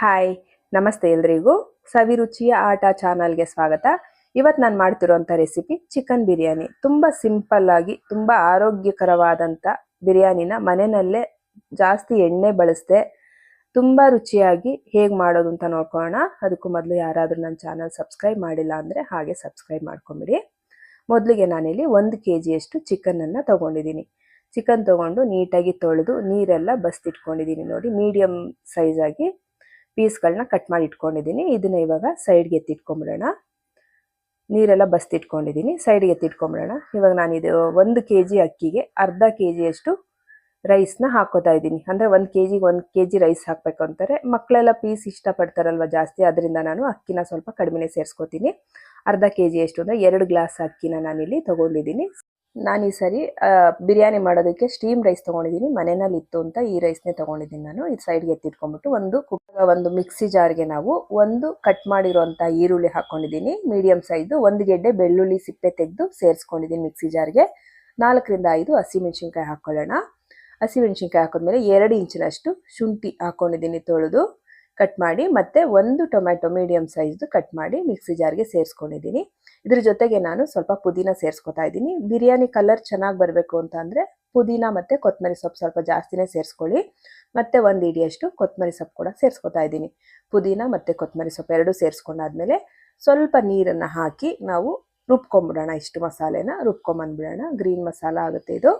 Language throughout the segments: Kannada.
ಹಾಯ್ ನಮಸ್ತೆ ಎಲ್ರಿಗೂ. ಸವಿರುಚಿಯ ಆಟ ಚಾನಲ್ಗೆ ಸ್ವಾಗತ. ಇವತ್ತು ನಾನು ಮಾಡ್ತಿರೋಂಥ ರೆಸಿಪಿ ಚಿಕನ್ ಬಿರಿಯಾನಿ. ತುಂಬ ಸಿಂಪಲ್ ಆಗಿ, ತುಂಬ ಆರೋಗ್ಯಕರವಾದಂಥ ಬಿರಿಯಾನಿನ ಮನೆಯಲ್ಲೇ ಜಾಸ್ತಿ ಎಣ್ಣೆ ಬಳಸದೆ, ತುಂಬ ರುಚಿಯಾಗಿ ಹೇಗೆ ಮಾಡೋದು ಅಂತ ನೋಡ್ಕೊಳ್ಳೋಣ. ಅದಕ್ಕೂ ಮೊದಲು ಯಾರಾದರೂ ನನ್ನ ಚಾನಲ್ ಸಬ್ಸ್ಕ್ರೈಬ್ ಮಾಡಿಲ್ಲ ಅಂದರೆ ಹಾಗೆ ಸಬ್ಸ್ಕ್ರೈಬ್ ಮಾಡ್ಕೊಂಬಿಡಿ. ಮೊದಲಿಗೆ ನಾನಿಲ್ಲಿ ಒಂದು ಕೆ ಜಿಯಷ್ಟು ಚಿಕನನ್ನು ತೊಗೊಂಡಿದ್ದೀನಿ. ಚಿಕನ್ ತೊಗೊಂಡು ನೀಟಾಗಿ ತೊಳೆದು ನೀರೆಲ್ಲ ಬಸ್ತಿಟ್ಕೊಂಡಿದ್ದೀನಿ ನೋಡಿ ಮೀಡಿಯಮ್ ಸೈಜಾಗಿ ಪೀಸ್ಗಳನ್ನ ಕಟ್ ಮಾಡಿ ಇಟ್ಕೊಂಡಿದ್ದೀನಿ. ಇದನ್ನ ಇವಾಗ ಸೈಡ್ಗೆ ಎತ್ತಿಟ್ಕೊಂಬಿಡೋಣ ನೀರೆಲ್ಲ ಬಸ್ತಿಟ್ಕೊಂಡಿದ್ದೀನಿ ಸೈಡ್ಗೆ ಎತ್ತಿಟ್ಕೊಂಬಿಡೋಣ ಇವಾಗ ನಾನು ಇದು ಒಂದು ಕೆ ಜಿ ಅಕ್ಕಿಗೆ ಅರ್ಧ ಕೆ ಜಿಯಷ್ಟು ರೈಸ್ನ ಹಾಕೋತಾ ಇದ್ದೀನಿ. ಅಂದರೆ ಒಂದು ಕೆ ಜಿಗೆ ಒಂದು ಕೆ ಜಿ ರೈಸ್ ಹಾಕಬೇಕು ಅಂತಾರೆ. ಮಕ್ಕಳೆಲ್ಲ ಪೀಸ್ ಇಷ್ಟಪಡ್ತಾರಲ್ವ ಜಾಸ್ತಿ? ಅದರಿಂದ ನಾನು ಅಕ್ಕಿನ ಸ್ವಲ್ಪ ಕಡಿಮೆ ಸೇರಿಸ್ಕೋತೀನಿ. ಅರ್ಧ ಕೆ ಜಿಯಷ್ಟು ಅಂದರೆ ಎರಡು ಗ್ಲಾಸ್ ಅಕ್ಕಿನ ನಾನಿಲ್ಲಿ ತೊಗೊಂಡಿದ್ದೀನಿ. ನಾನು ಈ ಸರಿ ಬಿರಿಯಾನಿ ಮಾಡೋದಕ್ಕೆ ಸ್ಟೀಮ್ ರೈಸ್ ತೊಗೊಂಡಿದ್ದೀನಿ. ಮನೆಯಲ್ಲಿ ಇತ್ತು ಅಂತ ಈ ರೈಸ್ನೇ ತೊಗೊಂಡಿದ್ದೀನಿ ನಾನು. ಇದು ಸೈಡ್ಗೆ ಎತ್ತಿಟ್ಕೊಂಡ್ಬಿಟ್ಟು ಒಂದು ಕುಕ್ ಒಂದು ಮಿಕ್ಸಿ ಜಾರ್ಗೆ ನಾವು ಒಂದು ಕಟ್ ಮಾಡಿರುವಂಥ ಈರುಳ್ಳಿ ಹಾಕ್ಕೊಂಡಿದ್ದೀನಿ ಮೀಡಿಯಮ್ ಸೈಜು ಒಂದು ಗೆಡ್ಡೆ ಬೆಳ್ಳುಳ್ಳಿ ಸಿಪ್ಪೆ ತೆಗೆದು ಸೇರಿಸ್ಕೊಂಡಿದ್ದೀನಿ ಮಿಕ್ಸಿ ಜಾರ್ಗೆ ನಾಲ್ಕರಿಂದ ಐದು ಹಸಿಮೆಣ್ಸಿನ್ಕಾಯಿ ಹಾಕ್ಕೊಳ್ಳೋಣ ಹಸಿಮೆಣ್ಸಿನ್ಕಾಯಿ ಹಾಕಿದ್ಮೇಲೆ ಎರಡು ಇಂಚಿನಷ್ಟು ಶುಂಠಿ ಹಾಕ್ಕೊಂಡಿದ್ದೀನಿ ತೊಳೆದು ಕಟ್ ಮಾಡಿ, ಮತ್ತೆ ಒಂದು ಟೊಮ್ಯಾಟೊ ಮೀಡಿಯಮ್ ಸೈಜ್ದು ಕಟ್ ಮಾಡಿ ಮಿಕ್ಸಿ ಜಾರ್ಗೆ ಸೇರಿಸ್ಕೊಂಡಿದ್ದೀನಿ. ಇದ್ರ ಜೊತೆಗೆ ನಾನು ಸ್ವಲ್ಪ ಪುದೀನ ಸೇರಿಸ್ಕೊತಾ ಇದ್ದೀನಿ. ಬಿರಿಯಾನಿ ಕಲರ್ ಚೆನ್ನಾಗಿ ಬರಬೇಕು ಅಂತ ಅಂದರೆ ಪುದೀನ ಮತ್ತು ಕೊತ್ತಂಬರಿ ಸೊಪ್ಪು ಸ್ವಲ್ಪ ಜಾಸ್ತಿನೇ ಸೇರಿಸ್ಕೊಳ್ಳಿ. ಮತ್ತು ಒಂದು ಇಡಿಯಷ್ಟು ಕೊತ್ತಂಬರಿ ಸೊಪ್ಪು ಕೂಡ ಸೇರಿಸ್ಕೊತಾ ಇದ್ದೀನಿ. ಪುದೀನ ಮತ್ತು ಕೊತ್ತಂಬರಿ ಸೊಪ್ಪು ಎರಡೂ ಸೇರಿಸ್ಕೊಂಡಾದ್ಮೇಲೆ ಸ್ವಲ್ಪ ನೀರನ್ನು ಹಾಕಿ ನಾವು ರುಬ್ಕೊಂಬಿಡೋಣ ಇಷ್ಟು ಮಸಾಲೆನ. ರುಬ್ಕೊಂಬಂದ್ಬಿಡೋಣ. ಗ್ರೀನ್ ಮಸಾಲ ಆಗುತ್ತೆ ಇದು.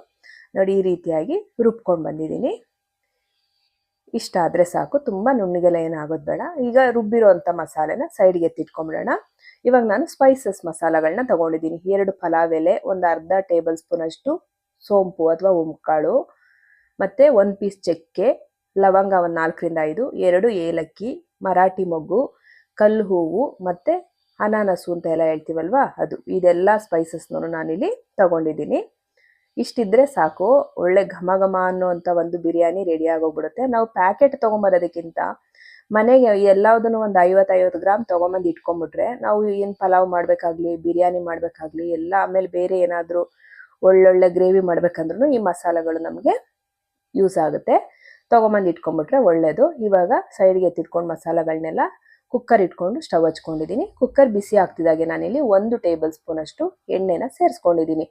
ನೋಡಿ ಈ ರೀತಿಯಾಗಿ ರುಬ್ಕೊಂಡು ಬಂದಿದ್ದೀನಿ. ಇಷ್ಟ ಆದರೆ ಸಾಕು. ತುಂಬ ನುಣ್ಣಗೆಲ್ಲ ಏನಾಗೋದು ಬೇಡ. ಈಗ ರುಬ್ಬಿರೋಂಥ ಮಸಾಲೆನ ಸೈಡ್ಗೆ ಎತ್ತಿಟ್ಕೊಂಬಿಡೋಣ. ಇವಾಗ ನಾನು ಸ್ಪೈಸಸ್ ಮಸಾಲಗಳನ್ನ ತಗೊಂಡಿದ್ದೀನಿ. ಎರಡು ಪಲಾವ್ ಎಲೆ, ಒಂದು ಅರ್ಧ ಟೇಬಲ್ ಸ್ಪೂನ್ ಅಷ್ಟು ಸೋಂಪು ಅಥವಾ ಉಮ್ಕಾಳು ಮತ್ತು ಒಂದು ಪೀಸ್ ಚಕ್ಕೆ, ಲವಂಗ ಒಂದು ನಾಲ್ಕರಿಂದ ಐದು, ಎರಡು ಏಲಕ್ಕಿ, ಮರಾಠಿ ಮೊಗ್ಗು, ಕಲ್ಲು ಹೂವು, ಮತ್ತು ಅನಾನಸು ಅಂತ ಎಲ್ಲ ಹೇಳ್ತೀವಲ್ವಾ? ಅದು ಇದೆಲ್ಲ ಸ್ಪೈಸಸ್ನೂ ನಾನಿಲ್ಲಿ ತಗೊಂಡಿದ್ದೀನಿ. ಇಷ್ಟಿದ್ರೆ ಸಾಕು. ಒಳ್ಳೆ ಘಮ ಘಮ ಅನ್ನುವಂತ ಒಂದು ಬಿರಿಯಾನಿ ರೆಡಿ ಆಗೋಗ್ಬಿಡುತ್ತೆ. ನಾವು ಪ್ಯಾಕೆಟ್ ತೊಗೊಂಬರೋದಕ್ಕಿಂತ ಮನೆಗೆ ಎಲ್ಲದನ್ನು ಒಂದು ಐವತ್ತು ಐವತ್ತು ಗ್ರಾಮ್ ತೊಗೊಂಬಂದು ಇಟ್ಕೊಂಡ್ಬಿಟ್ರೆ ನಾವು ಏನು ಪಲಾವ್ ಮಾಡಬೇಕಾಗ್ಲಿ, ಬಿರಿಯಾನಿ ಮಾಡಬೇಕಾಗ್ಲಿ, ಎಲ್ಲ ಆಮೇಲೆ ಬೇರೆ ಏನಾದರೂ ಒಳ್ಳೊಳ್ಳೆ ಗ್ರೇವಿ ಮಾಡ್ಬೇಕಂದ್ರೂ ಈ ಮಸಾಲೆಗಳು ನಮಗೆ ಯೂಸ್ ಆಗುತ್ತೆ. ತೊಗೊಂಬಂದು ಇಟ್ಕೊಂಡ್ಬಿಟ್ರೆ ಒಳ್ಳೆಯದು ಇವಾಗ ಸೈಡ್ಗೆ ಎತ್ತಿಟ್ಕೊಂಡು ಮಸಾಲೆಗಳನ್ನೆಲ್ಲ ಕುಕ್ಕರ್ ಇಟ್ಕೊಂಡು ಸ್ಟವ್ ಹಚ್ಕೊಂಡಿದ್ದೀನಿ ಕುಕ್ಕರ್ ಬಿಸಿ ಆಗ್ತಿದ್ದಾಗೆ ನಾನಿಲ್ಲಿ ಒಂದು ಟೇಬಲ್ ಸ್ಪೂನ್ ಅಷ್ಟು ಎಣ್ಣೆನ ಸೇರಿಸ್ಕೊಂಡಿದ್ದೀನಿ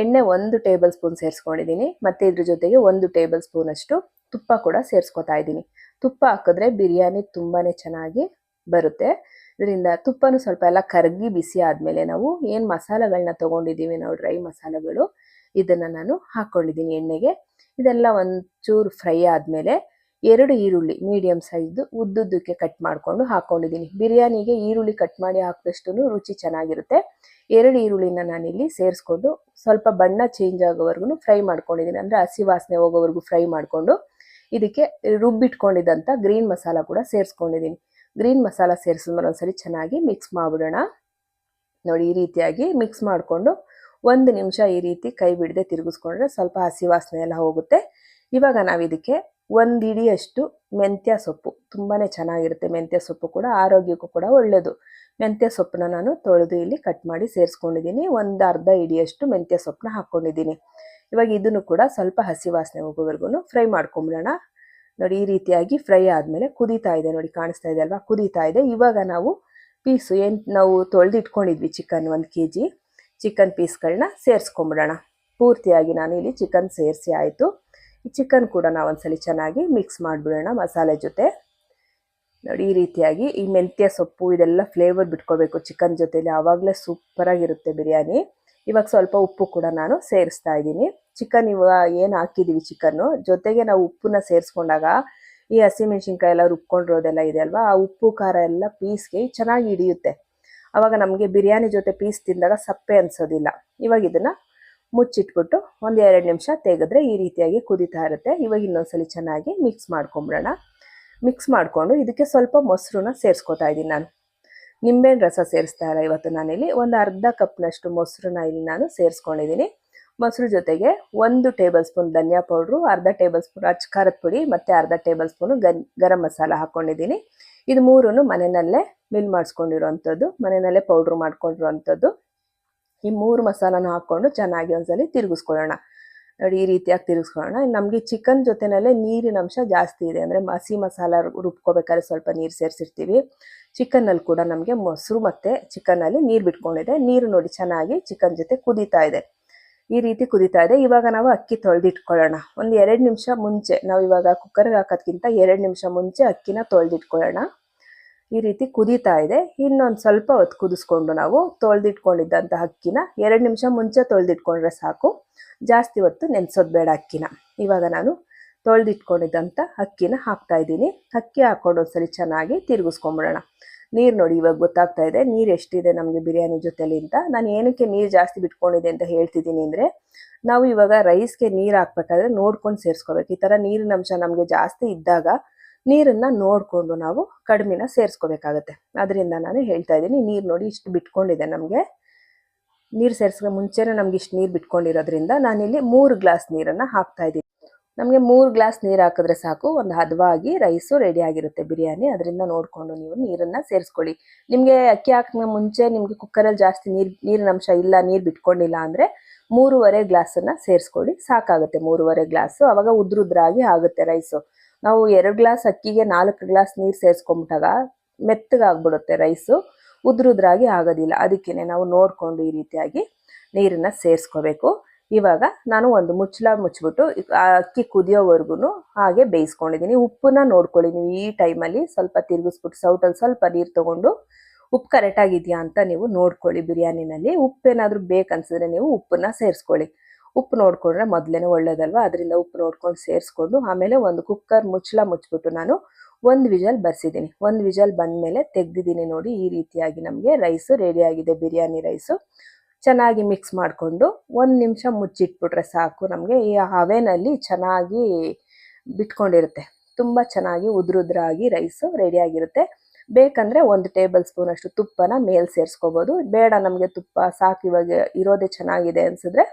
ಎಣ್ಣೆ ಒಂದು ಟೇಬಲ್ ಸ್ಪೂನ್ ಸೇರಿಸ್ಕೊಂಡಿದ್ದೀನಿ, ಮತ್ತು ಇದ್ರ ಜೊತೆಗೆ ಒಂದು ಟೇಬಲ್ ಸ್ಪೂನಷ್ಟು ತುಪ್ಪ ಕೂಡ ಸೇರಿಸ್ಕೊತಾ ಇದ್ದೀನಿ. ತುಪ್ಪ ಹಾಕಿದ್ರೆ ಬಿರಿಯಾನಿ ತುಂಬಾ ಚೆನ್ನಾಗಿ ಬರುತ್ತೆ. ಇದರಿಂದ ತುಪ್ಪನೂ ಸ್ವಲ್ಪ ಎಲ್ಲ ಕರಗಿ ಬಿಸಿ ಆದಮೇಲೆ ನಾವು ಏನು ಮಸಾಲೆಗಳನ್ನ ತೊಗೊಂಡಿದ್ದೀವಿ ನಾವು ಡ್ರೈ ಮಸಾಲೆಗಳು, ಇದನ್ನು ನಾನು ಹಾಕ್ಕೊಂಡಿದ್ದೀನಿ ಎಣ್ಣೆಗೆ. ಇದೆಲ್ಲ ಒಂಚೂರು ಫ್ರೈ ಆದಮೇಲೆ ಎರಡು ಈರುಳ್ಳಿ ಮೀಡಿಯಮ್ ಸೈಜ್ದು ಉದ್ದುದ್ದಕ್ಕೆ ಕಟ್ ಮಾಡಿಕೊಂಡು ಹಾಕ್ಕೊಂಡಿದ್ದೀನಿ ಬಿರಿಯಾನಿಗೆ ಈರುಳ್ಳಿ ಕಟ್ ಮಾಡಿ ಹಾಕಿದಷ್ಟು ರುಚಿ ಚೆನ್ನಾಗಿರುತ್ತೆ. ಎರಡು ಈರುಳ್ಳಿನ ನಾನಿಲ್ಲಿ ಸೇರಿಸ್ಕೊಂಡು ಸ್ವಲ್ಪ ಬಣ್ಣ ಚೇಂಜ್ ಆಗೋವರೆಗೂ ಫ್ರೈ ಮಾಡ್ಕೊಂಡಿದ್ದೀನಿ. ಅಂದರೆ ಹಸಿ ವಾಸನೆ ಹೋಗೋವರೆಗೂ ಫ್ರೈ ಮಾಡಿಕೊಂಡು ಇದಕ್ಕೆ ರುಬ್ಬಿಟ್ಕೊಂಡಿದ್ದಂಥ ಗ್ರೀನ್ ಮಸಾಲ ಕೂಡ ಸೇರಿಸ್ಕೊಂಡಿದ್ದೀನಿ. ಗ್ರೀನ್ ಮಸಾಲ ಸೇರಿಸಿದ್ಮೇಲೆ ಒಂದ್ಸರಿ ಚೆನ್ನಾಗಿ ಮಿಕ್ಸ್ ಮಾಡಿಬಿಡೋಣ. ನೋಡಿ, ಈ ರೀತಿಯಾಗಿ ಮಿಕ್ಸ್ ಮಾಡಿಕೊಂಡು ಒಂದು ನಿಮಿಷ ಈ ರೀತಿ ಕೈ ಬಿಡದೆ ತಿರುಗಿಸ್ಕೊಂಡ್ರೆ ಸ್ವಲ್ಪ ಹಸಿ ವಾಸನೆ ಎಲ್ಲ ಹೋಗುತ್ತೆ. ಇವಾಗ ನಾವು ಇದಕ್ಕೆ ಒಂದು ಇಡಿಯಷ್ಟು ಮೆಂತ್ಯ ಸೊಪ್ಪು. ತುಂಬಾ ಚೆನ್ನಾಗಿರುತ್ತೆ ಮೆಂತ್ಯ ಸೊಪ್ಪು ಕೂಡ, ಆರೋಗ್ಯಕ್ಕೂ ಕೂಡ ಒಳ್ಳೆಯದು ಮೆಂತ್ಯ ಸೊಪ್ಪನ್ನ ನಾನು ತೊಳೆದು ಇಲ್ಲಿ ಕಟ್ ಮಾಡಿ ಸೇರಿಸ್ಕೊಂಡಿದ್ದೀನಿ. ಒಂದು ಅರ್ಧ ಇಡಿಯಷ್ಟು ಮೆಂತ್ಯ ಸೊಪ್ಪನ್ನ ಹಾಕ್ಕೊಂಡಿದ್ದೀನಿ ಇವಾಗ ಇದನ್ನು ಕೂಡ ಸ್ವಲ್ಪ ಹಸಿ ವಾಸನೆ ಹೋಗೋವರೆಗೂ ಫ್ರೈ ಮಾಡ್ಕೊಂಬಿಡೋಣ. ನೋಡಿ, ಈ ರೀತಿಯಾಗಿ ಫ್ರೈ ಆದಮೇಲೆ ಕುದೀತಾ ಇದೆ. ನೋಡಿ, ಕಾಣಿಸ್ತಾ ಇದೆ ಅಲ್ವಾ? ಕುದೀತಾ ಇದೆ. ಇವಾಗ ನಾವು ಪೀಸು ಏನು, ನಾವು ತೊಳೆದು ಇಟ್ಕೊಂಡಿದ್ವಿ ಚಿಕನ್ ಒಂದು ಕೆ ಜಿ ಚಿಕನ್ ಪೀಸ್ಗಳನ್ನ ಸೇರಿಸ್ಕೊಂಬಿಡೋಣ. ಪೂರ್ತಿಯಾಗಿ ನಾನು ಇಲ್ಲಿ ಚಿಕನ್ ಸೇರಿಸಿ ಆಯಿತು. ಚಿಕನ್ ಕೂಡ ನಾವು ಒಂದ್ಸಲಿ ಚೆನ್ನಾಗಿ ಮಿಕ್ಸ್ ಮಾಡಿಬಿಡೋಣ ಮಸಾಲೆ ಜೊತೆ. ನೋಡಿ ಈ ರೀತಿಯಾಗಿ ಈ ಮೆಂತ್ಯ, ಸೊಪ್ಪು ಇದೆಲ್ಲ ಫ್ಲೇವರ್ ಬಿಟ್ಕೋಬೇಕು ಚಿಕನ್ ಜೊತೆಲಿ. ಆವಾಗಲೇ ಸೂಪರಾಗಿರುತ್ತೆ ಬಿರಿಯಾನಿ. ಇವಾಗ ಸ್ವಲ್ಪ ಉಪ್ಪು ಕೂಡ ನಾನು ಸೇರಿಸ್ತಾ ಇದ್ದೀನಿ. ಚಿಕನ್ ಇವಾಗ ಏನು ಹಾಕಿದ್ದೀವಿ ಚಿಕನ್ನು ಜೊತೆಗೆ ನಾವು ಉಪ್ಪನ್ನ ಸೇರಿಸ್ಕೊಂಡಾಗ ಈ ಹಸಿಮೆಣ್ಸಿನ್ಕಾಯಿ ಎಲ್ಲ ರುಬ್ಕೊಂಡಿರೋದೆಲ್ಲ ಇದೆ ಅಲ್ವಾ? ಆ ಉಪ್ಪು, ಖಾರ ಎಲ್ಲ ಪೀಸ್ಗೆ ಚೆನ್ನಾಗಿ ಹಿಡಿಯುತ್ತೆ. ಆವಾಗ ನಮಗೆ ಬಿರಿಯಾನಿ ಜೊತೆ ಪೀಸ್ ತಿಂದಾಗ ಸಪ್ಪೆ ಅನಿಸೋದಿಲ್ಲ. ಇವಾಗ ಇದನ್ನು ಮುಚ್ಚಿಟ್ಬಿಟ್ಟು ಒಂದು ಎರಡು ನಿಮಿಷ ತೆಗೆದ್ರೆ ಈ ರೀತಿಯಾಗಿ ಕುದೀತಾ ಇರುತ್ತೆ. ಇವಾಗ ಇನ್ನೊಂದ್ಸಲಿ ಚೆನ್ನಾಗಿ ಮಿಕ್ಸ್ ಮಾಡ್ಕೊಂಬಿಡೋಣ. ಮಿಕ್ಸ್ ಮಾಡಿಕೊಂಡು ಇದಕ್ಕೆ ಸ್ವಲ್ಪ ಮೊಸರನ್ನ ಸೇರಿಸ್ಕೊತಾ ಇದ್ದೀನಿ ನಾನು. ನಿಂಬೆಹಣ್ಣು ರಸ ಸೇರಿಸ್ತಾ ಇಲ್ಲ ಇವತ್ತು ನಾನಿಲ್ಲಿ. ಒಂದು ಅರ್ಧ ಕಪ್ನಷ್ಟು ಮೊಸರನ್ನ ಇಲ್ಲಿ ನಾನು ಸೇರಿಸ್ಕೊಂಡಿದ್ದೀನಿ ಮೊಸರು ಜೊತೆಗೆ ಒಂದು ಟೇಬಲ್ ಸ್ಪೂನ್ ಧನಿಯಾ ಪೌಡ್ರು, ಅರ್ಧ ಟೇಬಲ್ ಸ್ಪೂನ್ ಖಾರದ ಪುಡಿ ಮತ್ತು ಅರ್ಧ ಟೇಬಲ್ ಸ್ಪೂನು ಗನ್, ಗರಂ ಮಸಾಲ ಹಾಕ್ಕೊಂಡಿದ್ದೀನಿ ಇದು ಮೂರೂ ಮನೆಯಲ್ಲೇ ಮಿಲ್ ಮಾಡಿಸ್ಕೊಂಡಿರೋವಂಥದ್ದು ಮನೆಯಲ್ಲೇ ಪೌಡ್ರ್ ಮಾಡ್ಕೊಂಡಿರೋವಂಥದ್ದು ಈ ಮೂರು ಮಸಾಲಾನ ಹಾಕ್ಕೊಂಡು ಚೆನ್ನಾಗಿ ಒಂದ್ಸಲಿ ತಿರುಗಿಸ್ಕೊಳ್ಳೋಣ. ನೋಡಿ, ಈ ರೀತಿಯಾಗಿ ತಿರುಗಿಸ್ಕೊಳ್ಳೋಣ. ನಮಗೆ ಚಿಕನ್ ಜೊತೆನಲ್ಲೇ ನೀರಿನ ಅಂಶ ಜಾಸ್ತಿ ಇದೆ. ಅಂದರೆ ಹಸಿ ಮಸಾಲ ರುಬ್ಕೋಬೇಕಾದ್ರೆ ಸ್ವಲ್ಪ ನೀರು ಸೇರಿಸಿರ್ತೀವಿ. ಚಿಕನ್ನಲ್ಲಿ ಕೂಡ ನಮಗೆ ಮೊಸರು ಮತ್ತು ಚಿಕನ್ನಲ್ಲಿ ನೀರು ಬಿಟ್ಕೊಂಡಿದೆ. ನೀರು ನೋಡಿ ಚೆನ್ನಾಗಿ ಚಿಕನ್ ಜೊತೆ ಕುದೀತಾ ಇದೆ. ಈ ರೀತಿ ಕುದೀತಾ ಇದೆ. ಇವಾಗ ನಾವು ಅಕ್ಕಿ ತೊಳೆದಿಟ್ಕೊಳ್ಳೋಣ. ಒಂದು ಎರಡು ನಿಮಿಷ ಮುಂಚೆ, ನಾವು ಇವಾಗ ಕುಕ್ಕರ್ಗೆ ಹಾಕೋದ್ಕಿಂತ ಎರಡು ನಿಮಿಷ ಮುಂಚೆ ಅಕ್ಕಿನ ತೊಳೆದಿಟ್ಕೊಳ್ಳೋಣ. ಈ ರೀತಿ ಕುದೀತಾ ಇದೆ. ಇನ್ನೊಂದು ಸ್ವಲ್ಪ ಹೊತ್ತು ಕುದಿಸ್ಕೊಂಡು ನಾವು ತೊಳೆದಿಟ್ಕೊಂಡಿದ್ದಂಥ ಅಕ್ಕಿನ ಎರಡು ನಿಮಿಷ ಮುಂಚೆ ತೊಳೆದಿಟ್ಕೊಂಡ್ರೆ ಸಾಕು. ಜಾಸ್ತಿ ಹೊತ್ತು ನೆನೆಸೋದು ಬೇಡ ಅಕ್ಕಿನ. ಇವಾಗ ನಾನು ತೊಳೆದಿಟ್ಕೊಂಡಿದ್ದಂಥ ಅಕ್ಕಿನ ಹಾಕ್ತಾ ಇದ್ದೀನಿ. ಅಕ್ಕಿ ಹಾಕ್ಕೊಂಡು ಒಂದ್ಸಲಿ ಚೆನ್ನಾಗಿ ತಿರುಗಿಸ್ಕೊಂಬಿಡೋಣ. ನೀರು ನೋಡಿ ಇವಾಗ ಗೊತ್ತಾಗ್ತಾ ಇದೆ. ನೀರು ಎಷ್ಟಿದೆ ನಮಗೆ ಬಿರಿಯಾನಿ ಜೊತೆಲಿ ಅಂತ. ನಾನು ಏನಕ್ಕೆ ನೀರು ಜಾಸ್ತಿ ಬಿಟ್ಕೊಂಡಿದೆ ಅಂತ ಹೇಳ್ತಿದ್ದೀನಿ ಅಂದರೆ, ನಾವು ಇವಾಗ ರೈಸ್ಗೆ ನೀರು ಹಾಕ್ಬೇಕಾದ್ರೆ ನೋಡ್ಕೊಂಡು ಸೇರಿಸ್ಕೋಬೇಕು. ಈ ಥರ ನೀರಿನ ಅಂಶ ನಮಗೆ ಜಾಸ್ತಿ ಇದ್ದಾಗ ನೀರನ್ನು ನೋಡಿಕೊಂಡು ನಾವು ಕಡಿಮೆನ ಸೇರಿಸ್ಕೋಬೇಕಾಗತ್ತೆ. ಅದರಿಂದ ನಾನು ಹೇಳ್ತಾ ಇದ್ದೀನಿ, ನೀರು ನೋಡಿ ಇಷ್ಟು ಬಿಟ್ಕೊಂಡಿದೆ ನಮಗೆ. ನೀರು ಸೇರಿಸ್ಕೊ ಮುಂಚೆನೇ ನಮ್ಗೆ ಇಷ್ಟು ನೀರು ಬಿಟ್ಕೊಂಡಿರೋದ್ರಿಂದ ನಾನಿಲ್ಲಿ ಮೂರು ಗ್ಲಾಸ್ ನೀರನ್ನು ಹಾಕ್ತಾ ಇದ್ದೀನಿ. ನಮಗೆ ಮೂರು ಗ್ಲಾಸ್ ನೀರು ಹಾಕಿದ್ರೆ ಸಾಕು, ಒಂದು ಹದವಾಗಿ ರೈಸು ರೆಡಿ ಆಗಿರುತ್ತೆ ಬಿರಿಯಾನಿ. ಅದರಿಂದ ನೋಡಿಕೊಂಡು ನೀವು ನೀರನ್ನು ಸೇರಿಸ್ಕೊಳ್ಳಿ. ನಿಮಗೆ ಅಕ್ಕಿ ಹಾಕಿದ ಮುಂಚೆ ನಿಮಗೆ ಕುಕ್ಕರಲ್ಲಿ ಜಾಸ್ತಿ ನೀರು, ನೀರಿನ ಅಂಶ ಇಲ್ಲ, ನೀರು ಬಿಟ್ಕೊಂಡಿಲ್ಲ ಅಂದರೆ ಮೂರುವರೆ ಗ್ಲಾಸನ್ನು ಸೇರಿಸ್ಕೊಳ್ಳಿ. ಸಾಕಾಗುತ್ತೆ ಮೂರುವರೆ ಗ್ಲಾಸು. ಆವಾಗ ಉದ್ರುದ್ರಾಗಿ ಆಗುತ್ತೆ ರೈಸು. ನಾವು ಎರಡು ಗ್ಲಾಸ್ ಅಕ್ಕಿಗೆ ನಾಲ್ಕು ಗ್ಲಾಸ್ ನೀರು ಸೇರಿಸ್ಕೊಂಬಿಟ್ಟಾಗ ಮೆತ್ತಗಾಗ್ಬಿಡುತ್ತೆ ರೈಸು. ಉದ್ರುದ್ರಾಗಿ ಆಗೋದಿಲ್ಲ. ಅದಕ್ಕೇ ನಾವು ನೋಡಿಕೊಂಡು ಈ ರೀತಿಯಾಗಿ ನೀರನ್ನು ಸೇರಿಸ್ಕೋಬೇಕು. ಇವಾಗ ನಾನು ಒಂದು ಮುಚ್ಚಳ ಮುಚ್ಚಿಬಿಟ್ಟು ಅಕ್ಕಿ ಕುದಿಯೋವರೆಗೂ ಹಾಗೆ ಬೇಯಿಸ್ಕೊಂಡಿದ್ದೀನಿ. ಉಪ್ಪನ್ನ ನೋಡ್ಕೊಳ್ಳಿ ನೀವು ಈ ಟೈಮಲ್ಲಿ ಸ್ವಲ್ಪ ತಿರುಗಿಸ್ಬಿಟ್ಟು ಸೌಟಲ್ಲಿ ಸ್ವಲ್ಪ ನೀರು ತೊಗೊಂಡು ಉಪ್ಪು ಕರೆಕ್ಟಾಗಿದೆಯಾ ಅಂತ ನೀವು ನೋಡ್ಕೊಳ್ಳಿ ಬಿರಿಯಾನಿನಲ್ಲಿ. ಉಪ್ಪೇನಾದರೂ ಬೇಕನ್ಸಿದ್ರೆ ನೀವು ಉಪ್ಪನ್ನು ಸೇರಿಸ್ಕೊಳ್ಳಿ. ಉಪ್ಪು ನೋಡಿಕೊಂಡ್ರೆ ಮೊದಲೇ ಒಳ್ಳೇದಲ್ವ? ಅದರಿಂದ ಉಪ್ಪು ನೋಡ್ಕೊಂಡು ಸೇರಿಸ್ಕೊಂಡು ಆಮೇಲೆ ಒಂದು ಕುಕ್ಕರ್ ಮುಚ್ಚಳ ಮುಚ್ಚಿಬಿಟ್ಟು ನಾನು ಒಂದು ವಿಜಲ್ ಬರ್ಸಿದ್ದೀನಿ. ಒಂದು ವಿಜಲ್ ಬಂದಮೇಲೆ ತೆಗ್ದಿದ್ದೀನಿ ನೋಡಿ, ಈ ರೀತಿಯಾಗಿ ನಮಗೆ ರೈಸು ರೆಡಿಯಾಗಿದೆ ಬಿರಿಯಾನಿ ರೈಸು ಚೆನ್ನಾಗಿ ಮಿಕ್ಸ್ ಮಾಡಿಕೊಂಡು ಒಂದು ನಿಮಿಷ ಮುಚ್ಚಿಟ್ಬಿಟ್ರೆ ಸಾಕು ನಮಗೆ. ಈ ಹವೆನಲ್ಲಿ ಚೆನ್ನಾಗಿ ಬಿಟ್ಕೊಂಡಿರುತ್ತೆ. ತುಂಬ ಚೆನ್ನಾಗಿ ಉದ್ರುದ್ರಾಗಿ ರೈಸು ರೆಡಿಯಾಗಿರುತ್ತೆ ಬೇಕಂದರೆ ಒಂದು ಟೇಬಲ್ ಸ್ಪೂನ್ ಅಷ್ಟು ತುಪ್ಪನ ಮೇಲೆ ಸೇರಿಸ್ಕೋಬೋದು. ಬೇಡ ನಮಗೆ ತುಪ್ಪ ಸಾಕು ಇವಾಗ ಇರೋದೇ ಚೆನ್ನಾಗಿದೆ ಅನಿಸಿದ್ರೆ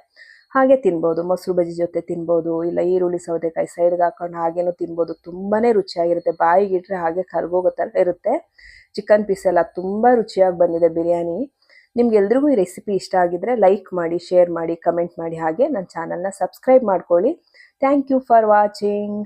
ಹಾಗೆ ತಿನ್ಬೋದು, ಮೊಸರು ಬಜ್ಜಿ ಜೊತೆ ತಿನ್ಬೋದು, ಇಲ್ಲ ಈರುಳ್ಳಿ ಸೌದೆಕಾಯಿ ಸೈಡ್ಗೆ ಹಾಕೊಂಡು ಹಾಗೇನೂ ತಿನ್ಬೋದು ತುಂಬಾ ರುಚಿಯಾಗಿರುತ್ತೆ. ಬಾಯಿಗಿಟ್ರೆ ಹಾಗೆ ಕರ್ಗೋಗೋ ಥರ ಇರುತ್ತೆ. ಚಿಕನ್ ಪೀಸ್ ಎಲ್ಲ ತುಂಬ ರುಚಿಯಾಗಿ ಬಂದಿದೆ ಬಿರಿಯಾನಿ. ನಿಮ್ಗೆಲ್ರಿಗೂ ಈ ರೆಸಿಪಿ ಇಷ್ಟ ಆಗಿದ್ರೆ ಲೈಕ್ ಮಾಡಿ ಶೇರ್ ಮಾಡಿ ಕಮೆಂಟ್ ಮಾಡಿ ಹಾಗೆ ನನ್ನ ಚಾನಲ್ನ ಸಬ್ಸ್ಕ್ರೈಬ್ ಮಾಡ್ಕೊಳ್ಳಿ. Thank you for watching